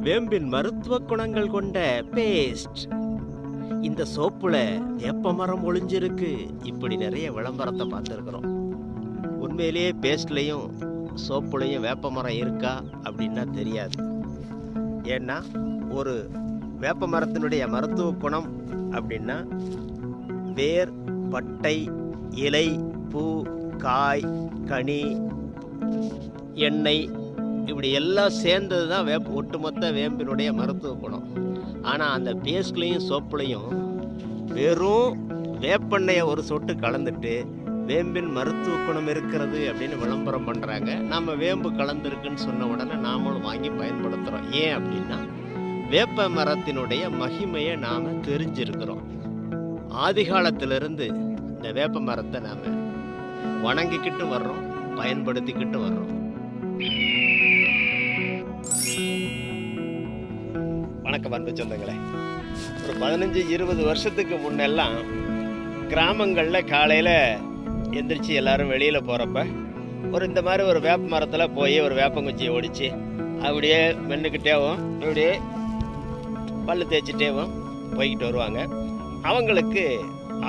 வேம்பின் மருத்துவ குணங்கள் கொண்ட பேஸ்ட் இந்த சோப்புல வேப்ப மரம் ஒளிஞ்சிருக்கு. இப்படி நிறைய விளம்பரத்தை பார்த்துருக்குறோம். உண்மையிலேயே பேஸ்ட்லையும் சோப்புலையும் வேப்ப மரம் இருக்கா அப்படின்னா தெரியாது. ஏன்னா ஒரு வேப்ப மரத்தினுடைய மருத்துவ குணம் அப்படின்னா வேர் பட்டை இலை பூ காய் கனி எண்ணெய் இப்படி எல்லாம் சேர்ந்தது தான் வேப் ஒட்டுமொத்த வேம்பினுடைய மருத்துவ குணம். ஆனால் அந்த பேஸ்ட்லேயும் சோப்புலையும் வெறும் வேப்பெண்ணெயை ஒரு சொட்டு கலந்துட்டு வேம்பின் மருத்துவ குணம் இருக்கிறது அப்படின்னு விளம்பரம் பண்ணுறாங்க நம்ம வேம்பு கலந்துருக்குன்னு சொன்ன உடனே நாமளும் வாங்கி பயன்படுத்துகிறோம் ஏன் அப்படின்னா வேப்ப மரத்தினுடைய மகிமையை நாம் தெரிஞ்சிருக்கிறோம். ஆதி காலத்திலிருந்து இந்த வேப்ப மரத்தை நாம் வணங்கிக்கிட்டு வர்றோம் பயன்படுத்திக்கிட்டு வர்றோம். வணக்கம் அன்பு சொந்தங்களே. ஒரு பதினஞ்சு இருபது வருஷத்துக்கு முன்னெல்லாம் கிராமங்களில் காலையில் எந்திரிச்சு எல்லாரும் வெளியில் போகிறப்ப ஒரு இந்த மாதிரி ஒரு வேப்ப மரத்தில் போய் ஒரு வேப்பங்குச்சியை ஒடிச்சு அப்படியே மென்னுக்கிட்டேவும் அப்படியே பல் தேய்ச்சிட்டேவும் போய்கிட்டு வருவாங்க. அவங்களுக்கு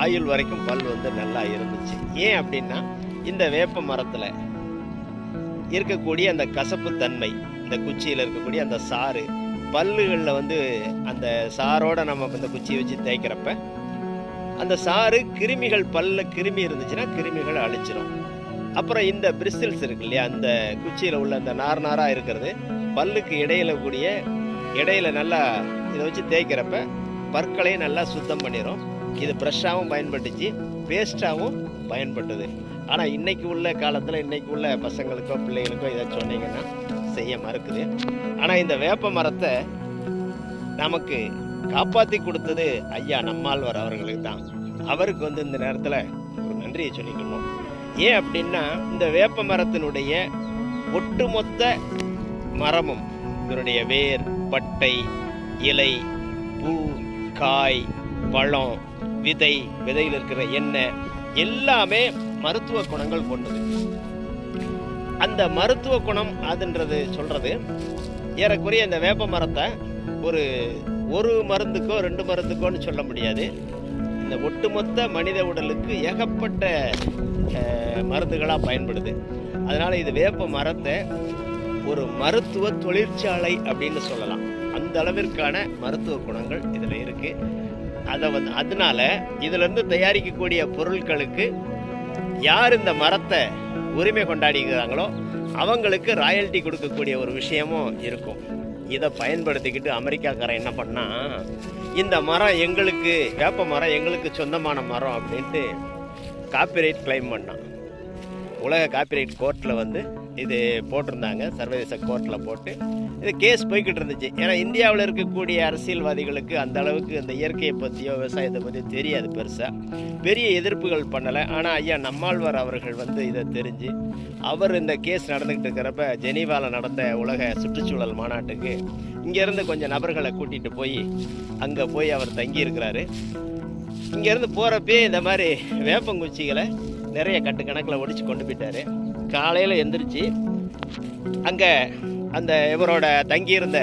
ஆயுள் வரைக்கும் பல் வந்து நல்லா இருந்துச்சு. ஏன் அப்படின்னா இந்த வேப்ப மரத்தில் இருக்கக்கூடிய அந்த கசப்பு தன்மை இந்த குச்சியில் இருக்கக்கூடிய அந்த சாறு பல்லுகளில் வந்து அந்த சாரோட நம்ம இந்த குச்சியை வச்சு தேய்க்கிறப்ப அந்த சாறு கிருமிகள் பல்ல கிருமி இருந்துச்சுன்னா கிருமிகளை அழிச்சிரும். அப்புறம் இந்த பிரிஸ்டில்ஸ் இருக்கு இல்லையா அந்த குச்சியில் உள்ள அந்த நார் நாராக இருக்கிறது பல்லுக்கு இடையில கூடிய இடையில நல்லா இதை வச்சு தேய்க்கிறப்ப பற்களையும் நல்லா சுத்தம் பண்ணிடும் இது ப்ரெஷ்ஷாகவும் பயன்பட்டுச்சு பேஸ்ட்டாகவும் பயன்பட்டது. ஆனால் இன்னைக்கு உள்ள காலத்தில் இன்னைக்கு உள்ள பசங்களுக்கோ பிள்ளைகளுக்கோ இதை சொன்னீங்கன்னா செய்ய மறுக்குது ஆனால் இந்த வேப்ப மரத்தை நமக்கு காப்பாற்றி கொடுத்தது ஐயா நம்மாழ்வார் அவர்களுக்கு தான். அவருக்கு வந்து இந்த நேரத்தில் ஒரு நன்றியை சொல்லிக்கணும். ஏன் அப்படின்னா இந்த வேப்ப மரத்தினுடைய ஒட்டுமொத்த மரமும் இதனுடைய வேர் பட்டை இலை பூ காய் பழம் விதை விதையில் இருக்கிற எண்ணெய் எல்லாமே மருத்துவ குணங்கள் கொண்டது. அந்த மருத்துவ குணம் அதுன்றது சொல்கிறது ஏறக்குறைய இந்த வேப்ப மரத்தை ஒரு ஒரு மருந்துக்கோ ரெண்டு மருந்துக்கோன்னு சொல்ல முடியாது. இந்த ஒட்டுமொத்த மனித உடலுக்கு ஏகப்பட்ட மருந்துகளாக பயன்படுது. அதனால் இது வேப்ப மரத்தை ஒரு மருத்துவ தொழிற்சாலை அப்படின்னு சொல்லலாம். அந்த அளவிற்கான மருத்துவ குணங்கள் இதில் இருக்குது அதை வந்து அதனால இதுலேருந்து தயாரிக்கக்கூடிய பொருட்களுக்கு யார் இந்த மரத்தை உரிமை கொண்டாடிக்கிறாங்களோ அவங்களுக்கு ராயல்ட்டி கொடுக்கக்கூடிய ஒரு விஷயமும் இருக்கும். இதை பயன்படுத்திக்கிட்டு அமெரிக்காக்காரன் என்ன பண்ணால் இந்த மரம் எங்களுக்கு வேப்ப மரம் எங்களுக்கு சொந்தமான மரம் அப்படின்ட்டு காப்பிரைட் கிளைம் பண்ணான். உலக காப்பிரைட் கோர்ட்டில் வந்து இது போட்டிருந்தாங்க சர்வதேச கோர்ட்டில் போட்டு. இது கேஸ் போய்கிட்டு இருந்துச்சு. ஏன்னா இந்தியாவில் இருக்கக்கூடிய அரசியல்வாதிகளுக்கு அந்த அளவுக்கு இந்த இயற்கையை பற்றியோ விவசாயத்தை பற்றியோ தெரியாது பெருசாக பெரிய எதிர்ப்புகள் பண்ணலை. ஆனால் ஐயா நம்மாழ்வார் அவர்கள் வந்து இதை தெரிஞ்சு அவர் இந்த கேஸ் நடந்துக்கிட்டு இருக்கிறப்ப ஜெனீவாவில் நடந்த உலக சுற்றுச்சூழல் மாநாட்டுக்கு இங்கேருந்து கொஞ்சம் நபர்களை கூட்டிகிட்டு போய் அங்கே போய் அவர் தங்கியிருக்கிறாரு. இங்கேருந்து போகிறப்பே இந்த மாதிரி வேப்பங்குச்சிகளை நிறைய கட்டுக்கணக்கில் ஒடிச்சு கொண்டு போயிட்டாரு. காலையில் எந்திரிச்சு அங்கே அந்த இவரோட தங்கியிருந்த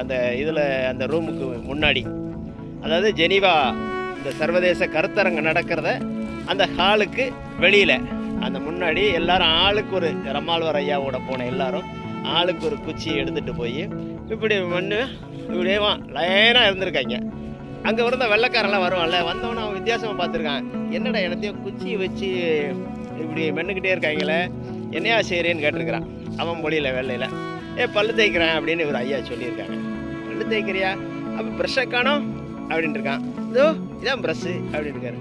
அந்த இதில் அந்த ரூமுக்கு முன்னாடி அதாவது ஜெனீவா இந்த சர்வதேச கருத்தரங்கு நடக்கிறத அந்த ஹாலுக்கு வெளியில் அந்த முன்னாடி எல்லாரும் ஆளுக்கு ஒரு ரமால்வர் ஐயாவோட போன எல்லாரும் ஆளுக்கு ஒரு குச்சி எடுத்துகிட்டு போய் இப்படி மண்ணு இப்படியே லைனாக இருந்திருக்காங்க. அங்கே இருந்த வெள்ளக்காரெல்லாம் வருவான்ல வந்தவன அவன் வித்தியாசமாக பார்த்துருக்கான். என்னடா எனத்தையும் குச்சியை வச்சு இப்படி மென்னுக்கிட்டே இருக்காங்களே என்னையா செய்கிறேன்னு கேட்டிருக்கிறான். அவன் மொழியில் வெள்ளையில் ஏ பல்லு தேய்க்கிறேன் அப்படின்னு இவர் ஐயா சொல்லியிருக்காங்க. பல்லு தேய்க்கிறியா? அப்போ ப்ரெஷ்ஷை காணும் அப்படின்ட்டு இருக்கான். இதோ இதான் ப்ரெஷ்ஷு அப்படின்னு இருக்காரு.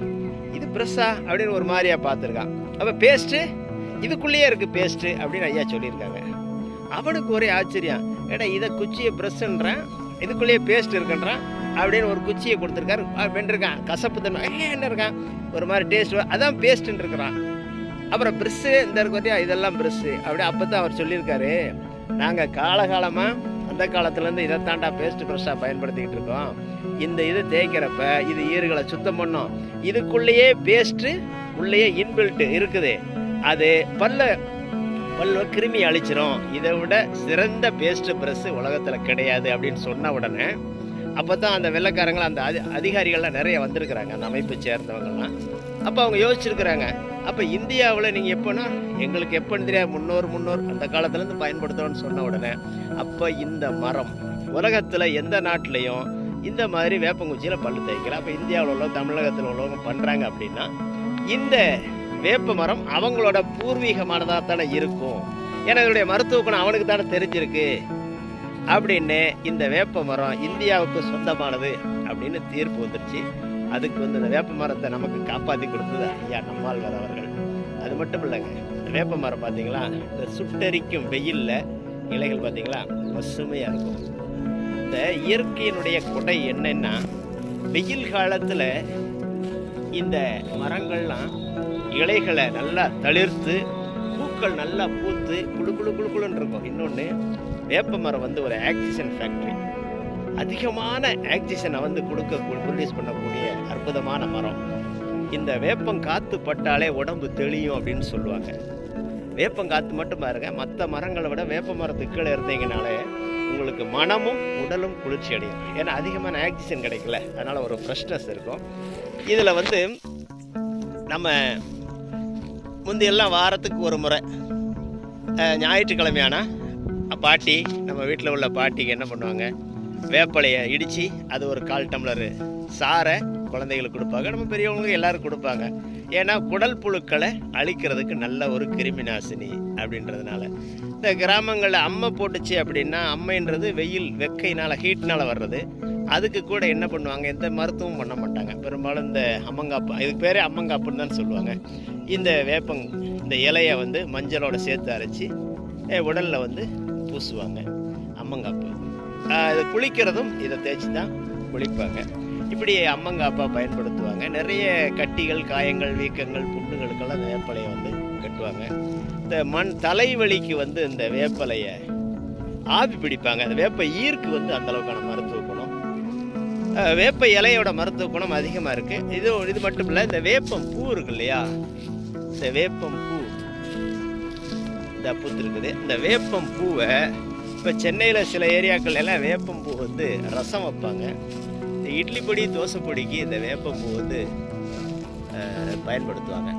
இது ப்ரெஷ்ஷா அப்படின்னு ஒரு மாதிரியா பார்த்துருக்கான். அப்போ பேஸ்ட்டு இதுக்குள்ளேயே இருக்குது பேஸ்ட்டு அப்படின்னு ஐயா சொல்லியிருக்காங்க. அவனுக்கு ஒரே ஆச்சரியம். ஏடா இதை குச்சியை ப்ரெஷ்ஷுன்றான் இதுக்குள்ளேயே பேஸ்ட் இருக்குன்றான் அப்படின்னு ஒரு குச்சியை கொடுத்துருக்காரு. வென்றிருக்கான் கசப்பு தன்மை. என்ன இருக்கான்? ஒரு மாதிரி டேஸ்ட் அதான் பேஸ்ட்டுன்னு இருக்கிறான் அப்புறம் ப்ரெஷ்ஷு இந்த இருக்கு பார்த்தியா இதெல்லாம் ப்ரெஷ்ஷு அப்படி அப்போ தான் அவர் சொல்லியிருக்காரு. நாங்கள் காலகாலமாக அந்த காலத்துலேருந்து இதை தாண்டா பேஸ்ட் ப்ரெஷ்ஷாக பயன்படுத்திக்கிட்டு இருக்கோம். இந்த இது தேய்க்கிறப்ப இது ஈறுகளை சுத்தம் பண்ணும். இதுக்குள்ளேயே பேஸ்ட்டு உள்ளேயே இன்பில்ட்டு இருக்குது. அது பல்ல பல்ல கிருமி அழிச்சிரும். இதை விட சிறந்த பேஸ்ட் ப்ரெஸ்ஸு உலகத்தில் கிடையாது அப்படின்னு சொன்ன உடனே அப்போ தான் அந்த வெள்ளக்காரங்களாம் அந்த அதி அதிகாரிகள்லாம் நிறைய வந்திருக்கிறாங்க. அந்த அமைப்பை சேர்ந்தவங்கலாம் அப்போ அவங்க யோசிச்சிருக்கிறாங்க. அப்போ இந்தியாவில் நீங்கள் எப்போனா எங்களுக்கு எப்போன்னு தெரியாது முன்னோர் முன்னோர் அந்த காலத்துலேருந்து பயன்படுத்துகிறோன்னு சொன்ன உடனே அப்போ இந்த மரம் உலகத்தில் எந்த நாட்டிலையும் இந்த மாதிரி வேப்பங்குச்சியில் பல்லு தேய்க்கலாம் அப்போ இந்தியாவில் உள்ள தமிழகத்தில் உள்ளவங்க பண்ணுறாங்க அப்படின்னா இந்த வேப்ப மரம் அவங்களோட பூர்வீகமானதாக தானே இருக்கும். ஏன்னா இதனுடைய மருத்துவ குணம் அவனுக்கு தானே தெரிஞ்சிருக்கு. அப்படின்னு இந்த வேப்ப மரம் இந்தியாவுக்கு சொந்தமானது அப்படின்னு தீர்ப்பு வந்துருச்சு. அதுக்கு வந்து இந்த வேப்ப மரத்தை நமக்கு காப்பாற்றி கொடுத்தது ஐயா நம்மாழ்வார் அவர்கள். அது மட்டும் இல்லைங்க இந்த வேப்ப மரம் பார்த்தீங்களா இந்த சுட்டரிக்கும் வெயிலில் இலைகள் பார்த்தீங்களா பசுமையாக இருக்கும். இந்த இயற்கையினுடைய கொடை என்னென்னா வெயில் காலத்தில் இந்த மரங்கள்லாம் இலைகளை நல்லா தளிர்த்து பூக்கள் நல்லா பூத்து குளு குளு குளு குளுன்னு இருக்கும். இன்னொன்று வேப்ப மரம் வந்து ஒரு ஆக்சிஜன் ஃபேக்ட்ரி அதிகமான ஆக்சிஜனை வந்து கொடுக்க ப்ரொடியூஸ் பண்ணக்கூடிய அற்புதமான மரம். இந்த வேப்பம் காத்து பட்டாலே உடம்பு தெளியும் அப்படின்னு சொல்லுவாங்க. வேப்பம் காத்து மட்டும் பாருங்க மற்ற மரங்களை விட வேப்ப மரத்துக்கு கீழே இருந்தீங்கனாலே உங்களுக்கு மனமும் உடலும் குளிர்ச்சி அடையும். ஏன்னா அதிகமான ஆக்சிஜன் கிடைக்கல. அதனால் ஒரு ஃப்ரெஷ்னஸ் இருக்கும். இதில் வந்து நம்ம முந்தையெல்லாம் வாரத்துக்கு ஒரு முறை அஹ், ஞாயிற்றுக்கிழமையானா பாட்டி நம்ம வீட்டில் உள்ள பாட்டிக்கு என்ன பண்ணுவாங்க? வேப்பலையை இடித்து அது ஒரு கால் டம்ளரு சாரை குழந்தைகளுக்கு கொடுப்பாங்க. நம்ம பெரியவங்களுக்கு எல்லாரும் கொடுப்பாங்க. ஏன்னா குடல் புழுக்களை அழிக்கிறதுக்கு நல்ல ஒரு கிருமி நாசினி அப்படின்றதுனால. இந்த கிராமங்களில் அம்மை போட்டுச்சு அப்படின்னா அம்மைன்றது வெயில் வெக்கையினால் ஹீட்னால் வர்றது. அதுக்கு கூட என்ன பண்ணுவாங்க? எந்த மருத்துவமும் பண்ண மாட்டாங்க. பெரும்பாலும் இந்த அம்மங்காப்பு இதுக்கு பேரே அம்மங்காப்புன்னு தான் சொல்லுவாங்க. இந்த வேப்பங் இந்த இலையை வந்து மஞ்சளோட சேர்த்து அரைச்சி உடலில் வந்து பூசுவாங்க. அம்மங்காப்பு. இது குளிக்கிறதும் இதை தேய்ச்சி தான் குளிப்பாங்க. இப்படி அம்மங்காப்பா பயன்படுத்துவாங்க. நிறைய கட்டிகள் காயங்கள் வீக்கங்கள் புண்ணுகளுக்கெல்லாம் வேப்பலையை வந்து கட்டுவாங்க. இந்த மண் தலைவலிக்கு வந்து இந்த வேப்பலையை ஆவி பிடிப்பாங்க. அந்த வேப்ப ஈர்க்கு வந்து அந்தளவுக்கான மருத்துவ குணம். வேப்ப இலையோட மருத்துவ குணம் அதிகமாக இருக்குது இது இது மட்டும் இல்லை இந்த வேப்பம் பூ இருக்கு இல்லையா? இந்த வேப்பம் பூ இந்த பூத்து இருக்குது இந்த வேப்பம் பூவை இப்போ சென்னையில் சில ஏரியாக்கள் எல்லாம் வேப்பம் பூ வந்து ரசம் வைப்பாங்க. இந்த இட்லி பொடி தோசை பொடிக்கு இந்த வேப்பம் பூ வந்து பயன்படுத்துவாங்க.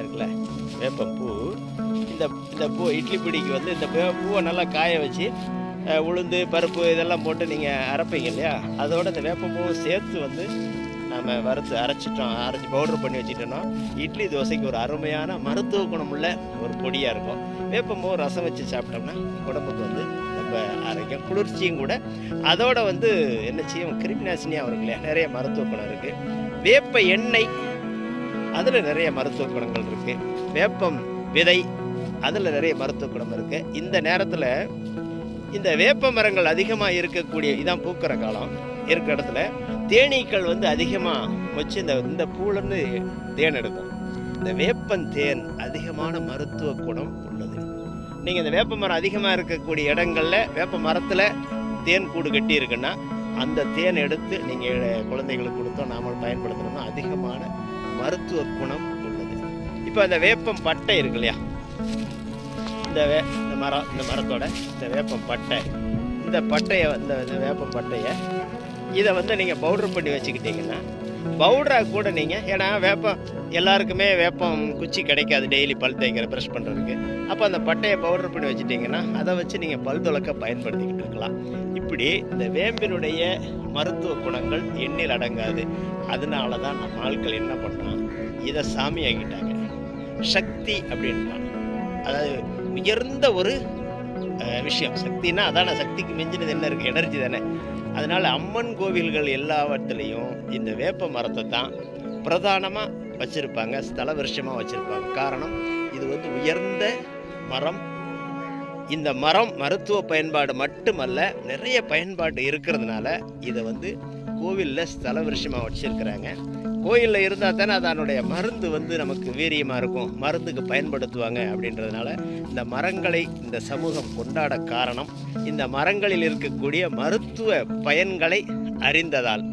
இருக்குல்ல வேப்பம் பூ. இந்த இந்த பூ இட்லி பொடிக்கு வந்து இந்த பூவை நல்லா காய வச்சு உளுந்து பருப்பு இதெல்லாம் போட்டு நீங்கள் அரைப்பீங்க இல்லையா? அதோட இந்த வேப்பம்பூவை சேர்த்து வந்து நம்ம வறுத்து அரைச்சிட்டோம் அரைச்சி பவுடர் பண்ணி வச்சுட்டோம்னா இட்லி தோசைக்கு ஒரு அருமையான மருத்துவ குணமுள்ள ஒரு பொடியாக இருக்கும். வேப்பம்பூ ரசம் வச்சு சாப்பிட்டோம்னா உடம்புக்கு வந்து ரொம்ப ஆரோக்கியம். குளிர்ச்சியும் கூட. அதோட வந்து என்ன செய்யும்? கிருமிநாசினியாக இல்லையா நிறைய மருத்துவ குணம் இருக்குது வேப்ப எண்ணெய் அதில் நிறைய மருத்துவ குணங்கள் இருக்குது வேப்பம் விதை அதில் நிறைய மருத்துவ குணம் இருக்குது இந்த நேரத்தில் இந்த வேப்ப மரங்கள் அதிகமாக இருக்கக்கூடிய இதான் பூக்கிற காலம் இருக்கிற இடத்துல தேனீக்கள் வந்து அதிகமாக வச்சு இந்த இந்த பூலேருந்து தேன் எடுக்கும் இந்த வேப்பன் தேன் அதிகமான மருத்துவ குணம் உள்ளது. நீங்கள் இந்த வேப்ப மரம் அதிகமாக இருக்கக்கூடிய இடங்களில் வேப்ப மரத்தில் தேன் கூடு கட்டி இருக்குன்னா அந்த தேன் எடுத்து நீங்கள் குழந்தைகளுக்கு கொடுத்தோம் நாமளும் பயன்படுத்தணும்னா அதிகமான மருத்துவ குணம் உள்ளது. இப்போ அந்த வேப்பம் பட்டை இருக்கு இல்லையா? இந்த வே இந்த மரம் இந்த மரத்தோட இந்த வேப்பம் பட்டை. இந்த பட்டையை இந்த இந்த வேப்பம் பட்டையை இதை வந்து நீங்கள் பவுடர் பண்ணி வச்சுக்கிட்டீங்கன்னா பவுடராக கூட நீங்கள் ஏன்னா வேப்பம் எல்லாருக்குமே வேப்பம் குச்சி கிடைக்காது டெய்லி பல் தேய்க்கிற ப்ரெஷ் பண்ணுறதுக்கு அப்போ அந்த பட்டையை பவுடர் பண்ணி வச்சுட்டிங்கன்னா அதை வச்சு நீங்கள் பல் துளக்க பயன்படுத்திக்கிட்டு இருக்கலாம். இப்படி இந்த வேம்பினுடைய மருத்துவ குணங்கள் எண்ணில் அடங்காது. அதனால தான் நம்ம ஆட்கள் என்ன பண்ணான் இதை சாமி ஆகிட்டாங்க சக்தி அப்படின்றான் அதாவது உயர்ந்த ஒரு விஷயம். சக்தினா அதான சக்திக்கு மிஞ்சினது என்ன இருக்குது எனர்ஜி தானே. அதனால் அம்மன் கோவில்கள் எல்லாவற்றிலையும் இந்த வேப்ப மரத்தை தான் பிரதானமாக வச்சுருப்பாங்க ஸ்தல விருஷமாக வச்சுருப்பாங்க. காரணம் இது வந்து உயர்ந்த மரம். இந்த மரம் மருத்துவ பயன்பாடு மட்டுமல்ல நிறைய பயன்பாடு இருக்கிறதுனால இதை வந்து கோவிலில் ஸ்தல விருஷமாக வச்சுருக்கிறாங்க. கோயிலில் இருந்தால் தானே அதனுடைய மருந்து வந்து நமக்கு வீரியமாக இருக்கும். மருந்துக்கு பயன்படுத்துவாங்க அப்படின்றதுனால இந்த மரங்களை இந்த சமூகம் கொண்டாட காரணம் இந்த மரங்களில் இருக்கக்கூடிய மருத்துவ பயன்களை அறிந்ததால்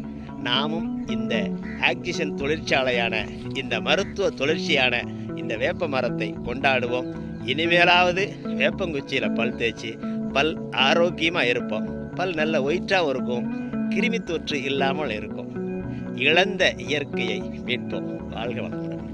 நாமும் இந்த ஆக்சிஜன் தொழிற்சாலையான இந்த மருத்துவ தொழிற்சியான இந்த வேப்ப மரத்தை கொண்டாடுவோம். இனிமேலாவது வேப்பங்குச்சியில் பல் தேய்ச்சி பல் ஆரோக்கியமாக இருப்போம். பல் நல்ல ஒயிட்டாகவும் இருக்கும். கிருமி தொற்று இல்லாமல் இருக்கும். இழந்த இயற்கையை மீட்போம். வாழ்க வளமுடன்.